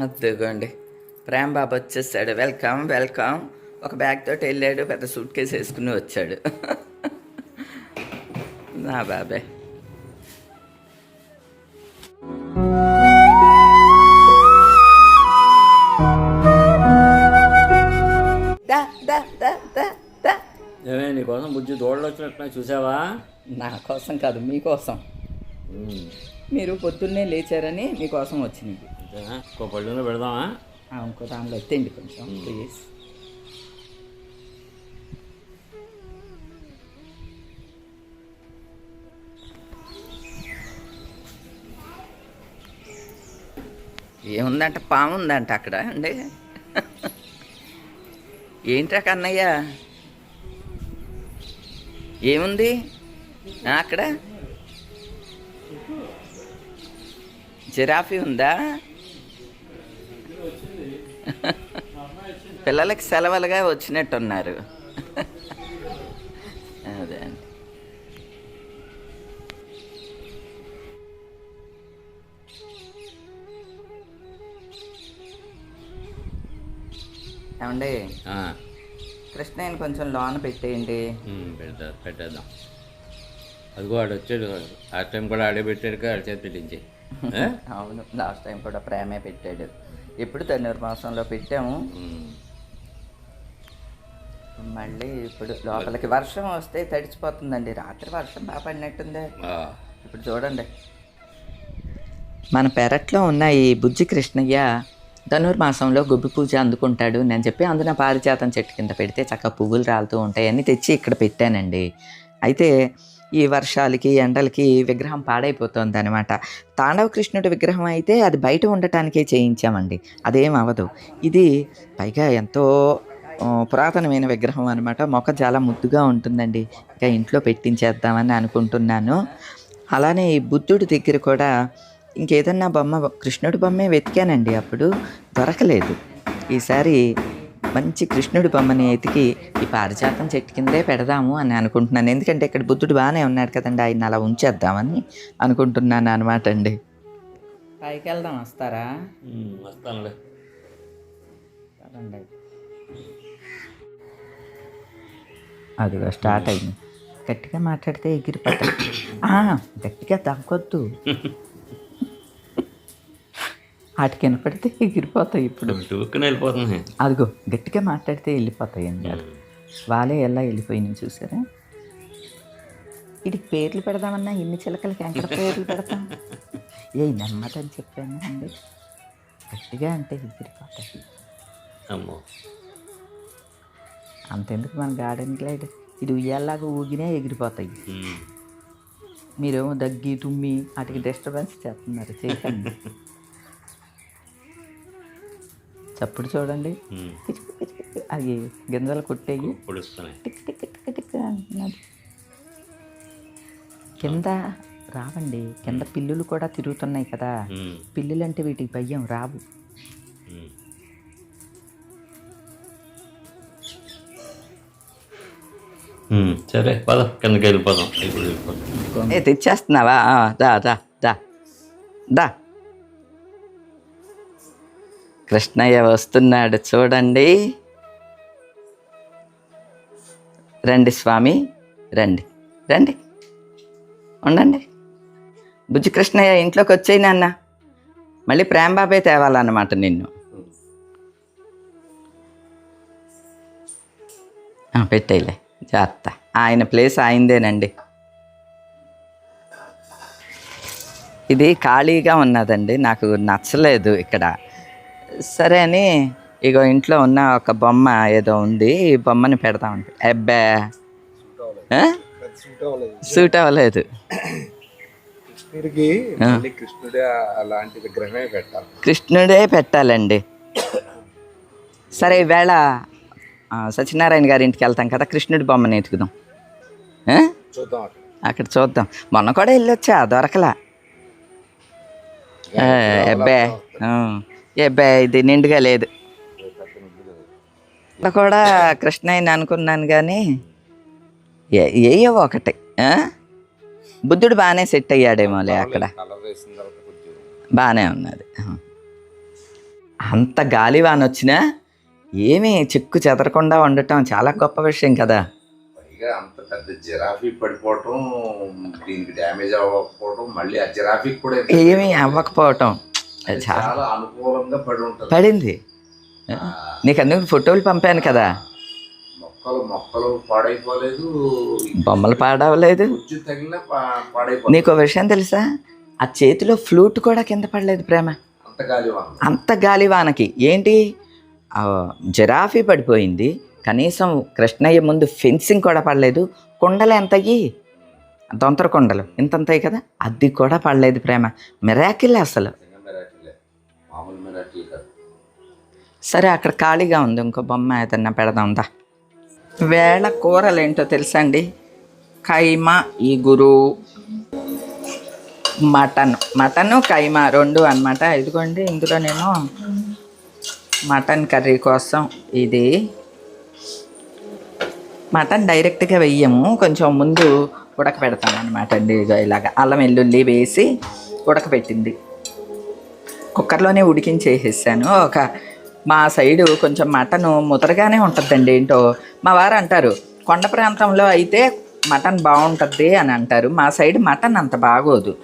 అదిగోండి. ప్రేమ్ బాబు వచ్చేసాడు. Welcome welcome. ఒక బ్యాగ్ తోటి వెళ్ళాడు. పెద్ద సూట్ కేసు వేసుకుని వచ్చాడు. నా బాబాయ్ ఏమే నీకోసం బుజ్జి దోడలు చూసావా? నా కోసం కాదు మీకోసం మీరు పొద్దున్నే లేచారని మీకోసం వచ్చింది అంతేనా ఇంకో పళ్ళులో పెడదామా? ఇంకో దానిలో ఎత్తండి కొంచెం ప్లీజ్ ఏముందంట? పాము ఉందంట అక్కడ. అండి ఏంట్రా కన్నయ్య? ఏముంది? అక్కడ? జిరాఫీ ఉందా? పిల్లలకి సెలవులుగా వచ్చినట్టున్నారు. అదే అండి. ఏమండి? కృష్ణయ్యని కొంచెం లోన పెట్టేయండి. ఉమ్, పెడతా పెట్టేద్దాం. అదిగో ఆడు వచ్చాడు. ఆ టైం కూడా ఆడే పెట్టాడు కదా ఆడి చేతి పెట్టించి? అవును లాస్ట్ టైం కూడా ప్రేమే పెట్టాడు. ఇప్పుడు ధనుర్మాసంలో పెట్టాము. ఉమ్, మళ్ళీ ఇప్పుడు లోపలికి వర్షం వస్తే తడిచిపోతుందండి. రాత్రి వర్షం బాగా పడినట్టుంది. ఆ, ఇప్పుడు చూడండి. మన పెరట్లో ఉన్న ఈ బుజ్జి కృష్ణయ్య ధనుర్మాసంలో గుబ్బి పూజ అందుకుంటాడు. నేను చెప్పి అందున పారిజాతం చెట్టు కింద పెడితే చక్కగా పువ్వులు రాలుతూ ఉంటాయి. అన్నీ తెచ్చి ఇక్కడ పెట్టానండి. అయితే ఈ వర్షాలకి ఎండలకి విగ్రహం పాడైపోతుంది అనమాట తాండవ కృష్ణుడి విగ్రహం అయితే అది బయట ఉండటానికే చేయించామండి. అదేం అవ్వదు ఇది పైగా ఎంతో పురాతనమైన విగ్రహం అనమాట మొక్క చాలా ముద్దుగా ఉంటుందండి. ఇంకా ఇంట్లో పెట్టించేద్దామని అనుకుంటున్నాను. అలానే ఈ బుద్ధుడి దగ్గర కూడా ఇంకేదన్నా బొమ్మ కృష్ణుడి బొమ్మే వెతికానండి అప్పుడు. దొరకలేదు. ఈసారి మంచి కృష్ణుడి బొమ్మని ఎతికి ఈ పారిజాతం చెట్టు కిందే పెడదాము అని అనుకుంటున్నాను. ఎందుకంటే ఇక్కడ బుద్ధుడు బాగానే ఉన్నాడు కదండి. ఆయన అలా ఉంచేద్దామని అనుకుంటున్నాను అనమాట అండి. పైకి వెళ్దాం వస్తారా వస్తానులే. అదిగో స్టార్ట్ అయింది. గట్టిగా మాట్లాడితే ఎగిరిపోతాయి ఆ, గట్టిగా తగ్గొద్దు. వాటికి వినపడితే ఎగిరిపోతాయి ఇప్పుడు. వెళ్ళిపోతుంది. అదిగో గట్టిగా మాట్లాడితే వెళ్ళిపోతాయి అండి వాళ్ళే ఎలా వెళ్ళిపోయినాయి చూసారా? వీటికి పేర్లు పెడదామన్నా ఇన్ని చిలకలకి ఎక్కడ పేర్లు పెడతాం? ఏ నెమ్మదని చెప్పాను అండి. గట్టిగా అంటే ఎగిరిపోతాయి. అమ్మో. అంతెందుకు మన గార్డెన్ గ్లైడ్ ఇది ఉయ్యాలాగా ఊగినే ఎగిరిపోతాయి. మీరేమో దగ్గి తుమ్మి వాటికి డిస్టర్బెన్స్ చేస్తున్నారు. చేయకండి చప్పుడు చూడండి. అది గింజలు అంటున్నది కింద రావండి. కింద పిల్లులు కూడా తిరుగుతున్నాయి కదా. పిల్లులు అంటే వీటికి భయం రావు. సరే పద కిందకి వెళ్ళిపోదాం ఇప్పుడు వెళ్ళిపోదాం ఏ తెచ్చేస్తున్నావా? దా దా దా. దా. కృష్ణయ్య వస్తున్నాడు చూడండి. రండి స్వామి రండి రండి. ఉండండి. బుజ్జి కృష్ణయ్య ఇంట్లోకి వచ్చేయి నాన్న. మళ్ళీ ప్రేమబాబే తేవాలన్నమాట నిన్ను. పెట్టేలే జాగ్రత్త ఆయన ప్లేస్ ఆయనదేనండి. ఇది ఖాళీగా ఉన్నదండి. నాకు నచ్చలేదు ఇక్కడ. సరే అని ఇగో ఇంట్లో ఉన్న ఒక బొమ్మ ఏదో ఉంది. ఈ బొమ్మని పెడదామంటే అబ్బా? సూట్ అవ్వలేదు. కృష్ణుడే అలాంటి విగ్రహమే పెట్టాలి. కృష్ణుడే పెట్టాలండి. సరే ఈవేళ సత్యనారాయణ గారి ఇంటికి వెళ్తాం కదా కృష్ణుడి బొమ్మని ఎతుకుదాం? చూద్దాం అక్కడ. చూద్దాం. మొన్న కూడా వెళ్ళొచ్చా? దొరకలా. అబ్బే ఆ, అబ్బే ఇది నిండుగా లేదు. కూడా కృష్ణయ్యని అనుకున్నాను కానీ ఏ- ఏయో ఒకటి? బుద్ధుడు బాగానే సెట్ అయ్యాడేమోలే అక్కడ. బాగానే ఉన్నది. అంత గాలివాన వచ్చినా ఏమీ చిక్కు చెదరకుండా ఉండటం చాలా గొప్ప విషయం కదా. అంత పెద్ద జిరాఫీ పడిపోవటం దీనికి డ్యామేజ్ అవ్వకపోవటం మళ్ళీ ఆ జిరాఫీకి కూడా ఏమీ అవ్వకపోవటం. చాలా అనుకూలంగా పడి ఉంటుంది. పడింది. నీకు అందుకు ఫోటోలు పంపాను కదా. మొక్కలు మొక్కలు పాడైపోలేదు. బొమ్మలు పాడవలేదు. తగిలిన పాడైపోలేదు నీకు విషయం తెలుసా? ఆ చేతిలో ఫ్లూట్ కూడా కింద పడలేదు ప్రేమ. అంత గాలి అంత గాలివానకి. ఏంటి? జిరాఫీ పడిపోయింది. కనీసం కృష్ణయ్య ముందు ఫెన్సింగ్ కూడా పడలేదు. కొండలు ఎంతయ్యి? దొంతర కొండలు. ఇంతంతాయి కదా? అది కూడా పడలేదు ప్రేమ. మిరాకిల్ అసలు. సరే అక్కడ ఖాళీగా ఉంది. ఇంకో బొమ్మ ఏదన్నా పెడదాందా వేళ కూరలు ఏంటో తెలుసా అండి కైమా ఇగురు. మటన్. మటన్ కైమా రెండు అన్నమాట. ఇదిగోండి ఇందులో నేను మటన్ కర్రీ కోసం ఇది. మటన్ డైరెక్ట్గా వెయ్యము. కొంచెం ముందు ఉడకబెడతాను అనమాట అండి. ఇదిగో ఇలాగ అల్లం వెల్లుల్లి వేసి ఉడకబెట్టింది. కుక్కర్లోనే ఉడికించేసేసాను. ఒక మా సైడు కొంచెం మటన్ ముదరగానే ఉంటుందండి. ఏంటో మా వారు అంటారు కొండ ప్రాంతంలో అయితే మటన్ బాగుంటుంది అని అంటారు. మా సైడ్ మటన్ అంత బాగోదు.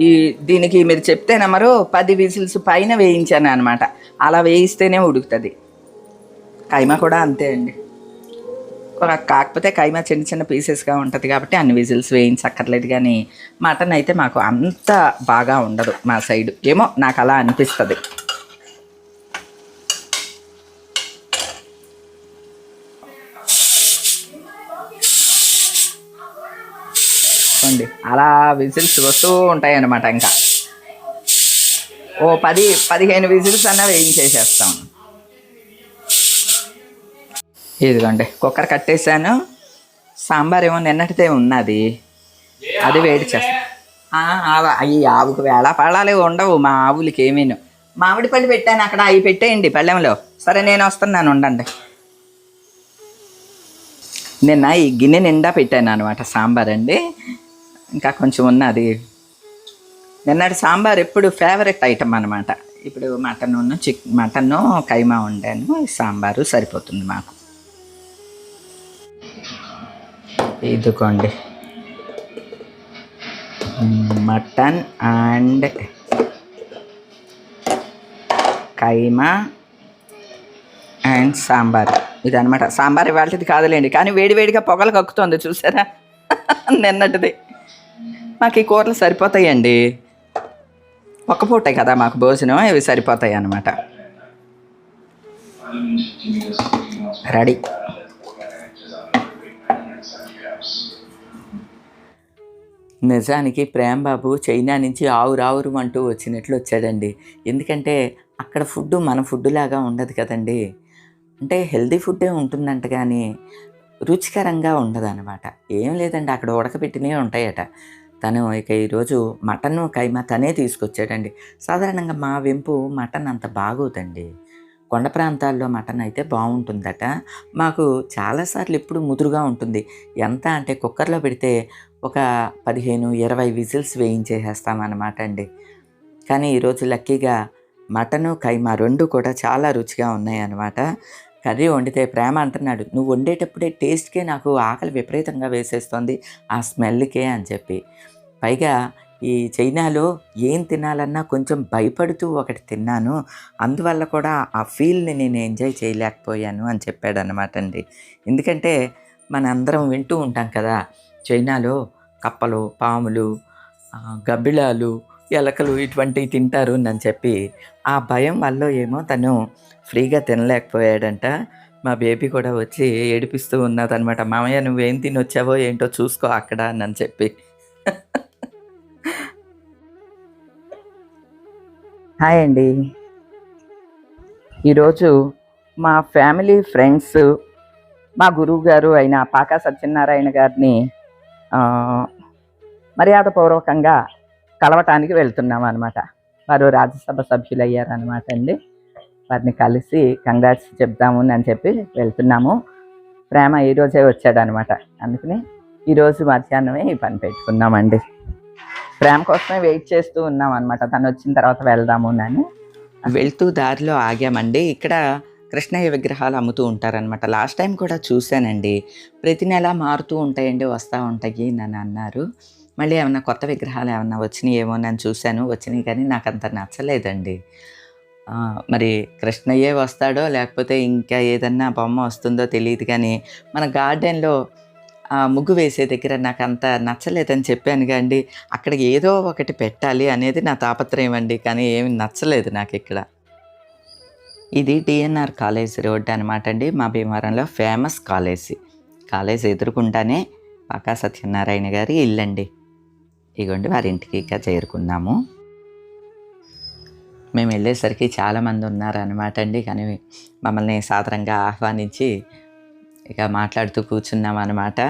ఈ దీనికి మీరు చెప్తే నెమరు పది విజిల్స్ పైన వేయించాను అనమాట అలా వేయిస్తేనే ఉడుకుతుంది. కైమా కూడా అంతే అండి. కాకపోతే కైమా చిన్న చిన్న పీసెస్గా ఉంటుంది కాబట్టి అన్ని విజిల్స్ వేయించక్కర్లేదు కానీ మటన్ అయితే మాకు అంత బాగా ఉండదు మా సైడ్. ఏమో నాకు అలా అనిపిస్తుంది. అలా విజిల్స్ వస్తూ ఉంటాయి అన్నమాట ఇంకా. ఓ పది పదిహేను విజిల్స్ అన్నా వేయించేసేస్తాం. ఇదిగోండి కుక్కర్ కట్టేశాను. సాంబార్ ఏమో నిన్నటిదే ఉన్నది. అది వేడి చేస్తాను అవి ఆవుకు వేళ పడాలి ఉండవు మా ఆవులకి ఏమీను. మామిడి పళ్ళు పెట్టాను అక్కడ అవి పెట్టేయండి పళ్ళెంలో. సరే నేను వస్తున్నాను ఉండండి. నిన్న ఈ గిన్నె నిండా పెట్టాను అనమాట సాంబార్ అండి. ఇంకా కొంచెం ఉన్నది. నిన్నటి సాంబార్ ఎప్పుడు ఫేవరెట్ ఐటమ్ అనమాట ఇప్పుడు మటన్ చిక్ మటన్ కైమా వండాను సాంబారు సరిపోతుంది మాకు. ఇదిగోండి. Mutton and keema and sambar. ఇది అనమాట సాంబార్ ఇవాళది కాదులేండి. కానీ వేడివేడిగా పొగలు కక్కుతుంది చూసారా? నిన్నటిది. మాకు ఈ కూరలు సరిపోతాయండి. ఒక్క కదా మాకు భోజనం ఇవి సరిపోతాయి అన్నమాట. రెడీ. నిజానికి ప్రేమ్ బాబు చైనా నుంచి ఆవురావురు అంటూ వచ్చినట్లు వచ్చాడండి. ఎందుకంటే అక్కడ ఫుడ్ మన ఫుడ్ లాగా ఉండదు కదండి. అంటే హెల్దీ ఫుడ్డే ఉంటుందంట కానీ రుచికరంగా ఉండదు అనమాట ఏం లేదండి అక్కడ ఉడకబెట్టినవి ఉంటాయట. తను ఇక ఈరోజు మటన్ కైమా తనే తీసుకొచ్చాడండి. సాధారణంగా మా వెంపు మటన్ అంత బాగోదండి. కొండ ప్రాంతాల్లో మటన్ అయితే బాగుంటుందట. మాకు చాలాసార్లు ఎప్పుడు ముదురుగా ఉంటుంది. ఎంత అంటే కుక్కర్లో పెడితే ఒక పదిహేను ఇరవై విజిల్స్ వేయించేసేస్తామన్నమాట అండి. కానీ ఈరోజు లక్కీగా మటను కైమా రెండు కూడా చాలా రుచిగా ఉన్నాయన్నమాట. కర్రీ వండితే ప్రేమ అంటున్నాడు. నువ్వు వండేటప్పుడే టేస్ట్కే నాకు ఆకలి విపరీతంగా వేసేస్తుంది ఆ స్మెల్కే అని చెప్పి. పైగా ఈ చైనాలో ఏం తినాలన్నా కొంచెం భయపడుతూ ఒకటి తిన్నాను. అందువల్ల కూడా ఆ ఫీల్ని నేను ఎంజాయ్ చేయలేకపోయాను అని చెప్పాడు అనమాట అండి. ఎందుకంటే మనందరం వింటూ ఉంటాం కదా చైనాలో కప్పలు పాములు ఆ, గబ్బిలాలు ఎలకలు ఇటువంటివి తింటారు అని చెప్పి. ఆ భయం వల్ల ఏమో తను ఫ్రీగా తినలేకపోయాడంట. మా బేబీ కూడా వచ్చి ఏడిపిస్తూ ఉన్నదనమాట మామయ్య నువ్వేం తిని వచ్చావో ఏంటో చూసుకో అక్కడ అని చెప్పి. హాయ్ అండి. ఈరోజు మా ఫ్యామిలీ ఫ్రెండ్స్ మా గురువు గారు అయిన పాకా సత్యనారాయణ గారిని మర్యాదపూర్వకంగా కలవటానికి వెళ్తున్నాం అనమాట వారు రాజ్యసభ సభ్యులయ్యారనమాట అండి. వారిని కలిసి కంగ్రాట్స్ చెప్దాము అని చెప్పి వెళ్తున్నాము. ప్రేమ ఈరోజే వచ్చాడనమాట. అందుకని ఈరోజు మధ్యాహ్నమే ఈ పని పెట్టుకున్నామండి. ప్రేమ కోసమే వెయిట్ చేస్తూ ఉన్నాం అనమాట తను వచ్చిన తర్వాత వెళ్దాము అని. వెళ్తూ దారిలో ఆగామండి. ఇక్కడ కృష్ణయ్య విగ్రహాలు అమ్ముతూ ఉంటారనమాట. లాస్ట్ టైం కూడా చూశానండి. ప్రతి నెల మారుతూ ఉంటాయండి వస్తూ ఉంటాయి నన్ను అన్నారు. మళ్ళీ ఏమన్నా కొత్త విగ్రహాలు ఏమన్నా వచ్చినాయి ఏమో నేను చూశాను. వచ్చినాయి కానీ నాకు అంత నచ్చలేదండి. మరి కృష్ణయ్యే వస్తాడో లేకపోతే ఇంకా ఏదన్నా బొమ్మ వస్తుందో తెలియదు కానీ మన గార్డెన్లో ఆ ముగ్గు వేసే దగ్గర నాకు అంత నచ్చలేదని చెప్పాను కండి అక్కడ ఏదో ఒకటి పెట్టాలి అనేది నా తాపత్రయం అండి కానీ ఏమి నచ్చలేదు నాకు ఇక్కడ. ఇది డిఎన్ఆర్ కాలేజ్ రోడ్ అనమాట అండి. మా భీమవరంలో ఫేమస్ కాలేజ్. కాలేజ్ ఎదురుకుండానే పాకా సత్యనారాయణ గారి ఇల్లండి. ఇగోండి వారి ఇంటికి చేరుకున్నాము. మేము వెళ్ళేసరికి చాలామంది ఉన్నారనమాట అండి. కానీ మమ్మల్ని సాదరంగా ఆహ్వానించి ఇక మాట్లాడుతూ కూర్చున్నాం అనమాట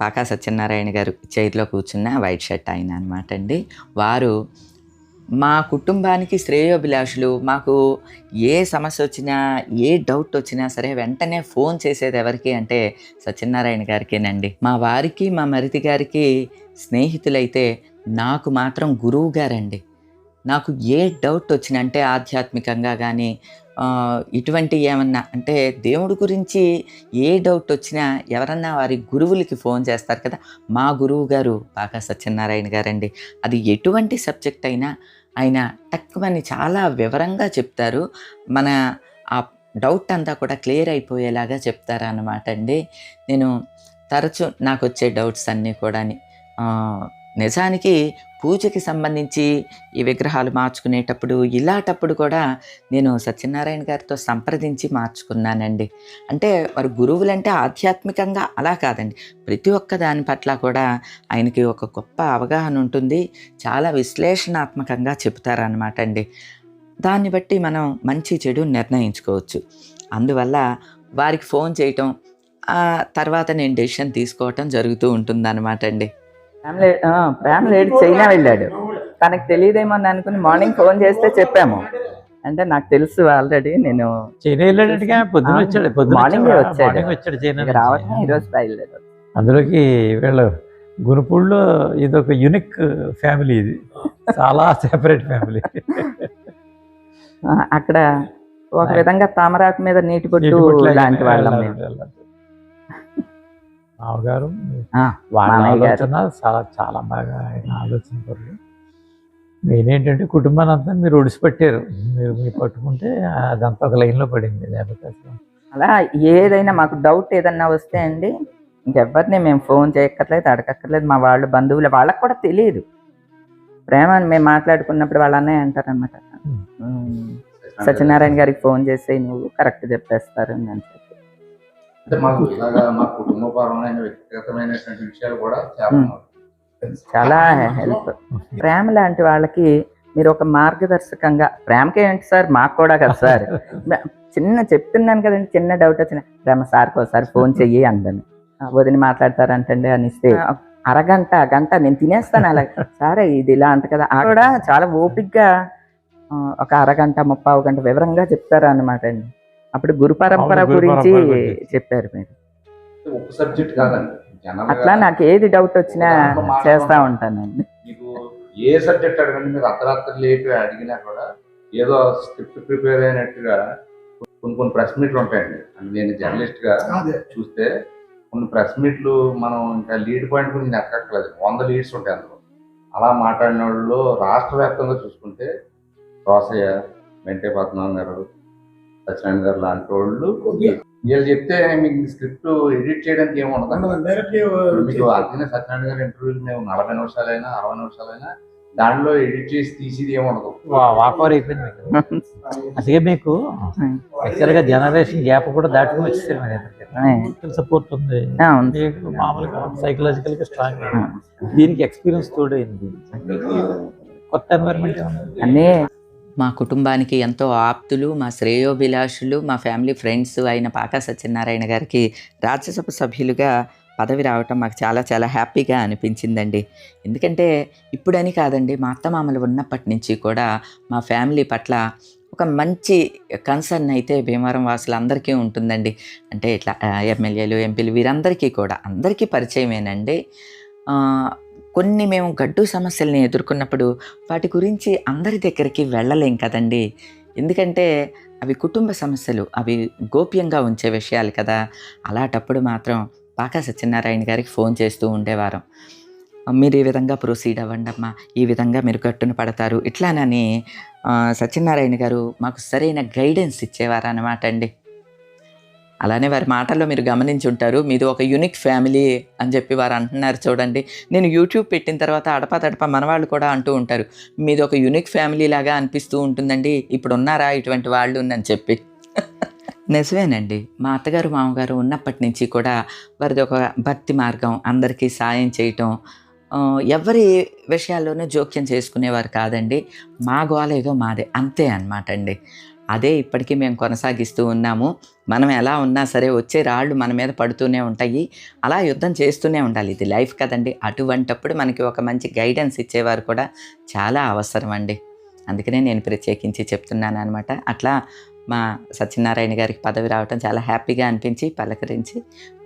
పాకా సత్యనారాయణ గారు చైర్లో కూర్చున్న వైట్ షర్ట్ ఆయన అనమాట అండి. వారు మా కుటుంబానికి శ్రేయోభిలాషులు మాకు ఏ సమస్య వచ్చినా ఏ డౌట్ వచ్చినా సరే వెంటనే ఫోన్ చేసేది ఎవరికి అంటే సత్యనారాయణ గారికేనండి. మా వారికి మా మరిది గారికి స్నేహితులైతే నాకు మాత్రం గురువు గారండి. నాకు ఏ డౌట్ వచ్చినంటే ఆధ్యాత్మికంగా కానీ ఇటువంటి ఏమన్నా అంటే దేవుడి గురించి ఏ డౌట్ వచ్చినా ఎవరన్నా వారి గురువులకి ఫోన్ చేస్తారు కదా. మా గురువు గారు బాగా సత్యనారాయణ గారండి. అది ఎటువంటి సబ్జెక్ట్ అయినా ఆయన తక్కువని చాలా వివరంగా చెప్తారు. మన ఆ డౌట్ అంతా కూడా క్లియర్ అయిపోయేలాగా చెప్తారు అన్నమాట అండి. నేను తరచు నాకు వచ్చే డౌట్స్ అన్నీ కూడా నిజానికి పూజకి సంబంధించి ఈ విగ్రహాలు మార్చుకునేటప్పుడు ఇలాటప్పుడు కూడా నేను సత్యనారాయణ గారితో సంప్రదించి మార్చుకున్నానండి. అంటే వారు గురువులంటే ఆధ్యాత్మికంగా అలా కాదండి. ప్రతి ఒక్క దాని పట్ల కూడా ఆయనకి ఒక గొప్ప అవగాహన ఉంటుంది. చాలా విశ్లేషణాత్మకంగా చెబుతారనమాట అండి దాన్ని బట్టి మనం మంచి చెడు నిర్ణయించుకోవచ్చు. అందువల్ల వారికి ఫోన్ చేయటం తర్వాత నేను డెసిషన్ తీసుకోవటం జరుగుతూ ఉంటుందన్నమాట అండి ఫ్యామిలీ ఫ్యామిలీ చైనా వెళ్ళాడు. తనకు తెలియదేమో అని అనుకుని మార్నింగ్ ఫోన్ చేస్తే చెప్పాము. అంటే నాకు తెలుసు ఆల్రెడీ నేను చైనా వెళ్ళాడట్టుగా పొద్దున వచ్చాడు మార్నింగ్ వచ్చాడు, వచ్చాడు. చైనా రావటం. ఈరోజు అందులోకి వీళ్ళు గురుపూడిలో ఇది ఒక యునిక్ ఫ్యామిలీ ఇది. చాలా సెపరేట్ ఫ్యామిలీ. అక్కడ ఒక విధంగా తామరాకు మీద నీటి బొట్టు లాంటి వాళ్ళం మామగారు వాళ్ళ. ఆలోచన చాలా చాలా బాగా ఆయన ఆలోచన పరులు. కుటుంబాన్ని అంతా మీరు ఒడిసిపెట్టారు. మీరు మీరు పట్టుకుంటే అదంతా ఒక లైన్లో పడింది. లేకపోతే అలా ఏదైనా మాకు డౌట్ ఏదన్నా వస్తే అండి ఇంకెవ్వరిని మేము ఫోన్ చేయక్కర్లేదు అడగక్కర్లేదు. మా వాళ్ళు బంధువులు వాళ్ళకి కూడా తెలియదు. ప్రేమ అని మేము మాట్లాడుకున్నప్పుడు వాళ్ళ అన్నయ్య అంటారనమాట సత్యనారాయణ గారికి ఫోన్ చేసి నువ్వు కరెక్ట్ చెప్పేస్తారు అని అంటే మాకు ఇలాగా మా కుటుంబపరమైన వ్యక్తిగతమైనటువంటి విషయాలు కూడా చాలా హెల్ప్. ప్రేమ లాంటి వాళ్ళకి మీరు ఒక మార్గదర్శకంగా ప్రేమకే ఏంటి సార్? మాకు కూడా కదా సార్. చిన్న చెప్తున్నాను కదండి చిన్న డౌట్ వచ్చిన. ప్రేమ సార్కి ఒకసారి ఫోన్ చెయ్యి అందని. "ఆ, వదిన మాట్లాడతారంటండి అని ఇస్తే అరగంట గంట నేను తినేస్తాను అలా. సరే ఇది ఇలా అంట కదా. ఆ కూడా చాలా ఓపిక్గా ఒక అరగంట ముప్పావు గంట వివరంగా చెప్తారు అన్నమాట అండి. అప్పుడు గురు పరంపర గురించి. చెప్పారు మీరు. అట్లా నాకు ఏది డౌట్ వచ్చినా. చేస్తా ఉంటానండి. మీకు ఏ సబ్జెక్ట్ అడగండి మీరు అర్ధరాత్రి లేపి అడిగినా కూడా ఏదో స్క్రిప్ట్ ప్రిపేర్ అయినట్టుగా కొన్ని కొన్ని ప్రెస్ మీట్లు ఉంటాయండి. నేను జర్నలిస్ట్గా చూస్తే కొన్ని ప్రెస్ మీట్లు మనం ఇంకా లీడ్ పాయింట్ గురించి నెక్కట్లేదు వంద లీడ్స్ ఉంటాయి అందులో. అలా మాట్లాడిన వాళ్ళు రాష్ట్ర వ్యాప్తంగా చూసుకుంటే రోసయ్య వెంకటే పద్మనాభం గారు సత్యనారాయణ గారు లాంటి వాళ్ళు వీళ్ళు చెప్తే మీకు స్క్రిప్ట్ ఎడిట్ చేయడానికి ఏమి ఉండదు మీకు అర్జున సత్యనారాయణ గారి ఇంటర్వ్యూలు మేము నలభై నిమిషాలైనా అరవై నిమిషాలైనా దాంట్లో ఎడిట్ చేసి తీసేది ఏమి ఉండదు వాకవర్ అయిపోయింది మీకు. అందుకే మీకు యాక్చువల్గా జనరేషన్ గ్యాప్ కూడా దాటుకుని వచ్చేసారు మీరు సపోర్ట్ ఉంది. ఆ, ఉంది. మీకు మామూలుగా సైకలాజికల్గా స్ట్రాంగ్ దీనికి ఎక్స్పీరియన్స్ తోడైంది. కొత్త ఎన్వైరన్మెంట్ అన్నీ మా కుటుంబానికి ఎంతో ఆప్తులు మా శ్రేయోభిలాషులు మా ఫ్యామిలీ ఫ్రెండ్స్ అయిన పాకా సత్యనారాయణ గారికి రాజ్యసభ సభ్యులుగా పదవి రావటం మాకు చాలా చాలా హ్యాపీగా అనిపించిందండి. ఎందుకంటే ఇప్పుడని కాదండి మా అత్తమామలు ఉన్నప్పటి నుంచి కూడా మా ఫ్యామిలీ పట్ల ఒక మంచి కన్సర్న్ అయితే భీమవరం వాసులందరికీ ఉంటుందండి. అంటే ఇట్లా ఎమ్మెల్యేలు ఎంపీలు వీరందరికీ కూడా అందరికీ పరిచయమేనండి. కొన్ని మేము గడ్డు సమస్యల్ని ఎదుర్కొన్నప్పుడు వాటి గురించి అందరి దగ్గరికి వెళ్ళలేం కదండి. ఎందుకంటే అవి కుటుంబ సమస్యలు అవి గోప్యంగా ఉంచే విషయాలు కదా. అలాంటప్పుడు మాత్రం పాకా సత్యనారాయణ గారికి ఫోన్ చేస్తూ ఉండేవారం. మీరు ఈ విధంగా ప్రొసీడ్ అవ్వండి అమ్మా ఈ విధంగా మీరు గట్టును పడతారు ఇట్లానని సత్యనారాయణ గారు మాకు సరైన గైడెన్స్ ఇచ్చేవారు అనమాట అండి. అలానే వారి మాటల్లో మీరు గమనించి ఉంటారు మీది ఒక యూనిక్ ఫ్యామిలీ అని చెప్పి వారు అంటున్నారు చూడండి. నేను యూట్యూబ్ పెట్టిన తర్వాత అడపా తడప మనవాళ్ళు కూడా అంటూ ఉంటారు. మీది ఒక యూనిక్ ఫ్యామిలీ లాగా అనిపిస్తూ ఉంటుందండి. ఇప్పుడు ఉన్నారా ఇటువంటి వాళ్ళు అని చెప్పి. నిజమేనండి. మా అత్తగారు మామగారు ఉన్నప్పటి నుంచి కూడా వారిది ఒక భక్తి మార్గం. అందరికీ సాయం చేయటం ఎవరి విషయాల్లోనూ జోక్యం చేసుకునేవారు కాదండి. మా గోల ఏదో మాదే. అంతే అనమాట అండి. అదే ఇప్పటికీ మేము కొనసాగిస్తూ ఉన్నాము. మనం ఎలా ఉన్నా సరే వచ్చే రాళ్ళు మన మీద పడుతూనే ఉంటాయి. అలా యుద్ధం చేస్తూనే ఉండాలి. ఇది లైఫ్ కదండి. అటువంటప్పుడు మనకి ఒక మంచి గైడెన్స్ ఇచ్చేవారు కూడా చాలా అవసరం అండి. అందుకనే నేను ప్రత్యేకించి చెప్తున్నాను అనమాట అట్లా మా సత్యనారాయణ గారికి పదవి రావటం చాలా హ్యాపీగా అనిపించి పలకరించి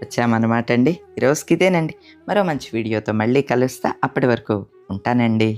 వచ్చామన్నమాట అండి. ఈరోజుకి ఇదేనండి. మరో మంచి వీడియోతో మళ్ళీ కలుస్తా. అప్పటి వరకు ఉంటానండి.